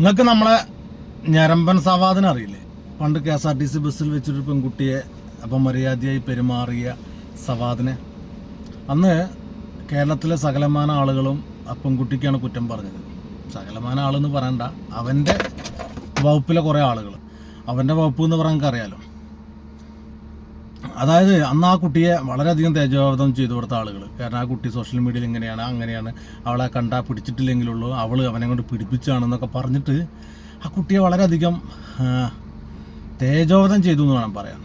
നിങ്ങൾക്ക് നമ്മളെ ഞരമ്പൻ സവാദിനെ അറിയില്ലേ? പണ്ട് K S R T C ബസ്സിൽ വെച്ചൊരു പെൺകുട്ടിയെ അപ്പം മര്യാദയായി പെരുമാറിയ സവാദിനെ. അന്ന് കേരളത്തിലെ സകലമാന ആളുകളും ആ പെൺകുട്ടിക്കാണ് കുറ്റം പറഞ്ഞത്. സകലമാന ആളെന്ന് പറയണ്ട. അവന്റെ വകുപ്പിലെ കുറേ ആളുകൾ അവന്റെ വകുപ്പ് എന്ന് പറയാൻ അറിയാലോ അതായത് അന്ന് ആ കുട്ടിയെ വളരെയധികം തേജോവധം ചെയ്തു കൊടുത്ത ആളുകൾ കാരണം ആ കുട്ടി സോഷ്യൽ മീഡിയയിൽ ഇങ്ങനെയാണ് അങ്ങനെയാണ്. അവളെ കണ്ടാൽ പിടിച്ചിട്ടില്ലെങ്കിലുള്ളൂ അവൾ അവനെ കൊണ്ട് പിടിപ്പിച്ചാണെന്നൊക്കെ പറഞ്ഞിട്ട് ആ കുട്ടിയെ വളരെയധികം തേജോവധം ചെയ്തു എന്ന് വേണം പറയാൻ.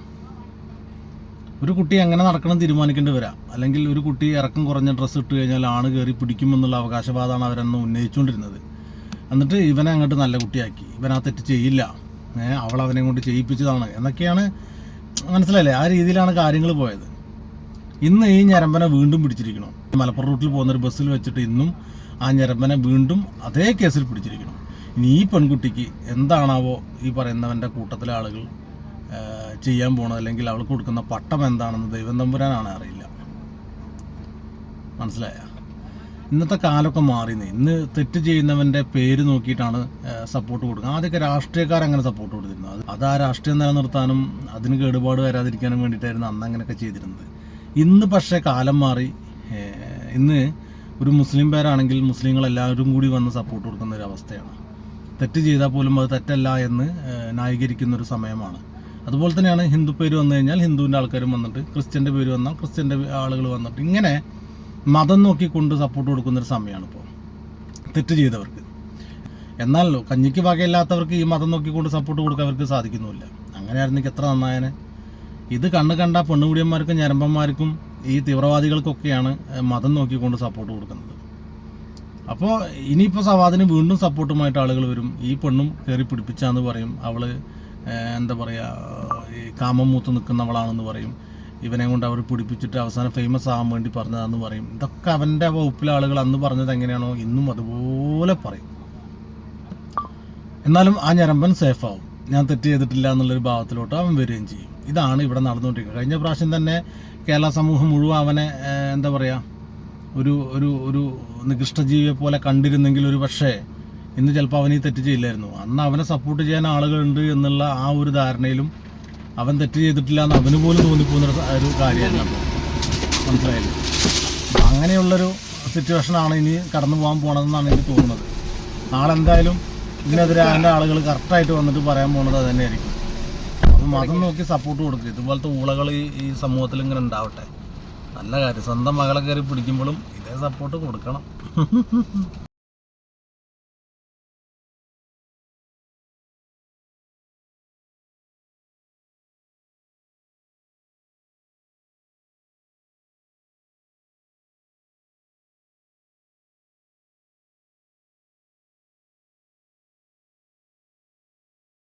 ഒരു കുട്ടി എങ്ങനെ നടക്കണം തീരുമാനിക്കേണ്ടി വരാം. അല്ലെങ്കിൽ ഒരു കുട്ടി ഇറക്കം കുറഞ്ഞ ഡ്രസ്സ് ഇട്ട് കഴിഞ്ഞാൽ ആണ് കയറി പിടിക്കുമെന്നുള്ള അവകാശവാദമാണ് അവരെന്ന് ഉന്നയിച്ചുകൊണ്ടിരുന്നത്. എന്നിട്ട് ഇവനെ അങ്ങോട്ട് നല്ല കുട്ടിയാക്കി. ഇവനാ തെറ്റ് ചെയ്യില്ല. അവൾ അവനെ കൊണ്ട് ചെയ്യിപ്പിച്ചതാണ്. എന്നൊക്കെയാണ് മനസ്സിലായില്ലേ? ആ രീതിയിലാണ് കാര്യങ്ങൾ പോയത്. ഇന്ന് ഈ ഞരമ്പനെ വീണ്ടും പിടിച്ചിരിക്കണം മലപ്പുറം റൂട്ടിൽ പോകുന്ന ഒരു ബസ്സിൽ വെച്ചിട്ട് ഇന്നും ആ ഞരമ്പനെ വീണ്ടും അതേ കേസിൽ പിടിച്ചിരിക്കണം ഇനി ഈ പെൺകുട്ടിക്ക് എന്താണാവോ ഈ പറയുന്നവന്റെ കൂട്ടത്തിലെ ആളുകൾ ചെയ്യാൻ പോണത്? അല്ലെങ്കിൽ അവൾക്ക് കൊടുക്കുന്ന പട്ടം എന്താണെന്ന് ദൈവം തമ്പുരാനാണ് അറിയില്ല. മനസ്സിലായ? ഇന്നത്തെ കാലമൊക്കെ മാറിയെന്ന്. ഇന്ന് തെറ്റ് ചെയ്യുന്നവന്റെ പേര് നോക്കിയിട്ടാണ് സപ്പോർട്ട് കൊടുക്കുക ആദ്യമൊക്കെ രാഷ്ട്രീയക്കാർ അങ്ങനെ സപ്പോർട്ട് കൊടുത്തിരുന്നത്. അത് ആ രാഷ്ട്രീയം നിലനിർത്താനും അതിന് കേടുപാട് വരാതിരിക്കാനും വേണ്ടിയിട്ടായിരുന്നു അന്ന് അങ്ങനെയൊക്കെ ചെയ്തിരുന്നത്. ഇന്ന് പക്ഷേ കാലം മാറി ഇന്ന് ഒരു മുസ്ലിം പേരാണെങ്കിൽ മുസ്ലിങ്ങൾ എല്ലാവരും കൂടി വന്ന് സപ്പോർട്ട് കൊടുക്കുന്ന ഒരു അവസ്ഥയാണ്. തെറ്റ് ചെയ്താൽ പോലും അത് തെറ്റല്ല എന്ന് ന്യായീകരിക്കുന്ന ഒരു സമയമാണ്. അതുപോലെ തന്നെയാണ് ഹിന്ദു പേര് വന്നു കഴിഞ്ഞാൽ ഹിന്ദുവിന്റെ ആൾക്കാരും വന്നിട്ട് ക്രിസ്ത്യന്റെ പേര് വന്നാൽ ക്രിസ്ത്യന്റെ ആളുകൾ വന്നിട്ട് ഇങ്ങനെ മതം നോക്കിക്കൊണ്ട് സപ്പോർട്ട് കൊടുക്കുന്നൊരു സമയമാണ് ഇപ്പോൾ തെറ്റ് ചെയ്തവർക്ക്. എന്നാൽ കഞ്ഞിക്ക് വകയില്ലാത്തവർക്ക് ഈ മതം നോക്കിക്കൊണ്ട് സപ്പോർട്ട് കൊടുക്കാൻ അവർക്ക് സാധിക്കുന്നുമില്ല. അങ്ങനെയായിരുന്നെങ്കിൽ എത്ര നന്നായനെ. ഇത് കണ്ണ് കണ്ട പെണ്ണുകുടിയന്മാർക്കും ഞരമ്പന്മാർക്കും ഈ തീവ്രവാദികൾക്കൊക്കെയാണ് മതം നോക്കിക്കൊണ്ട് സപ്പോർട്ട് കൊടുക്കുന്നത്. അപ്പോൾ ഇനിയിപ്പോൾ സവാദിന് വീണ്ടും സപ്പോർട്ടുമായിട്ട് ആളുകൾ വരും. ഈ പെണ്ണും കയറി പിടിപ്പിച്ചാന്ന് പറയും. അവൾ എന്താ പറയുക കാമം മൂത്ത് നിൽക്കുന്നവളാണെന്ന് പറയും. ഇവനെ കൊണ്ട് അവർ പിടിപ്പിച്ചിട്ട് അവസാനം ഫേമസ് ആവാൻ വേണ്ടി പറഞ്ഞതാന്ന് പറയും. ഇതൊക്കെ അവന്റെ വകുപ്പിലെ ആളുകൾ അന്ന് പറഞ്ഞത് എങ്ങനെയാണോ ഇന്നും അതുപോലെ പറയും. എന്നാലും ആ ഞരമ്പൻ സേഫ് ആവും. ഞാൻ തെറ്റ് ചെയ്തിട്ടില്ല എന്നുള്ളൊരു ഭാവത്തിലോട്ട് അവൻ വരികയും ചെയ്യും. ഇതാണ് ഇവിടെ നടന്നുകൊണ്ടിരിക്കുന്നത്. കഴിഞ്ഞ പ്രാവശ്യം തന്നെ കേരള സമൂഹം മുഴുവൻ അവനെ എന്താ പറയുക ഒരു ഒരു ഒരു നികൃഷ്ടജീവിയെ പോലെ കണ്ടിരുന്നെങ്കിൽ ഒരു പക്ഷേ ഇന്ന് ചിലപ്പോൾ അവനീ തെറ്റ് ചെയ്യില്ലായിരുന്നു. അന്ന് അവനെ സപ്പോർട്ട് ചെയ്യാൻ ആളുകളുണ്ട് എന്നുള്ള ആ ഒരു ധാരണയിലും അവൻ തെറ്റ് ചെയ്തിട്ടില്ല എന്ന് അവന് പോലും തോന്നിപ്പോകുന്ന ഒരു കാര്യമല്ല. മനസ്സിലായില്ല? അങ്ങനെയുള്ളൊരു സിറ്റുവേഷനാണ് ഇനി കടന്നു പോകാൻ പോണതെന്നാണ് എനിക്ക് തോന്നുന്നത്. നാളെ എന്തായാലും ഇതിനെതിരെ അതിന്റെ ആളുകൾ കറക്റ്റായിട്ട് വന്നിട്ട് പറയാൻ പോണത് അത് തന്നെയായിരിക്കും. അപ്പം മതം നോക്കി സപ്പോർട്ട് കൊടുക്കുക ഇതുപോലത്തെ ഊളകൾ ഈ ഈ സമൂഹത്തിൽ ഇങ്ങനെ ഉണ്ടാവട്ടെ. നല്ല കാര്യം. സ്വന്തം മകളെ കയറി പിടിക്കുമ്പോഴും ഇതേ സപ്പോർട്ട് കൊടുക്കണം.